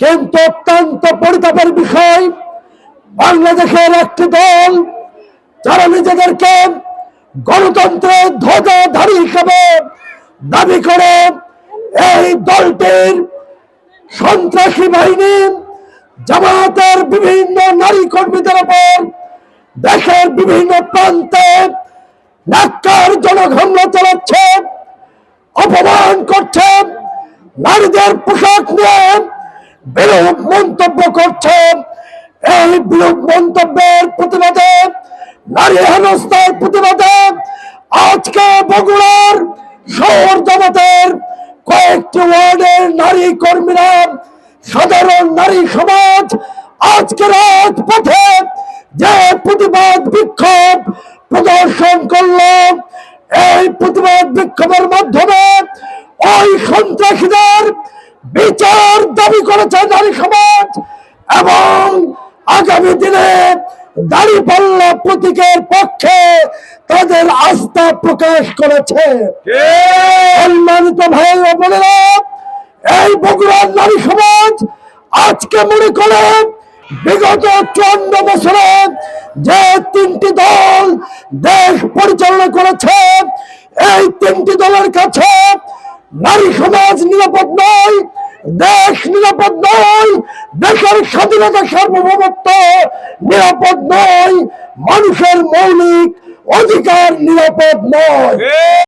কিন্তু অত্যন্ত পরিতাপের বিষয়, বাংলাদেশের একটি দল যারা নিজেদেরকে গণতন্ত্রের ধ্বজাধারী হিসেবে দাবি করে, এই দলটির সন্ত্রাসী বাহিনী জামায়াতের বিভিন্ন নারী কর্মীদের উপর দেশের বিভিন্ন প্রান্তে নাক্কার জনক হামলা চালাচ্ছে, অপমান করছে, নারীদের পোশাক নিয়ে বিরূপ মন্তব্য করছে এই বিরূপ মন্তব্যের প্রতিবাদে, নারী হেনস্থার প্রতিবাদে আজকে বগুড়ার শহর জগতের কয়েকটি ওয়ার্ডের নারী কর্মীরা, সাধারণ নারী সমাজ আজকে রাজপথে যে প্রতিবাদ বিক্ষোভ প্রদর্শন করল, এই প্রতিবাদ বিক্ষোভের মাধ্যমে ওই সন্ত্রাসীদের বিচার দাবি করেছে নারী সমাজ এবং আগামী দিনে দাঁড়িপাল্লা প্রতীকের পক্ষে তাদের আস্থা প্রকাশ করেছে। সম্মানিত ভাই বোনেরা এই বগুড়ার নারী সমাজ আজকে মনে করে বিগত চুয়ান্ন বছরে যে তিনটি দল দেশ পরিচালনা করেছে এই তিনটি দলের কাছে নারী সমাজ নিরাপদ নয় দেশ নিরাপদ নয় দেশের স্বাধীনতা সার্বভৌমত্ব নিরাপদ নয় মানুষের মৌলিক অধিকার নিরাপদ নয়।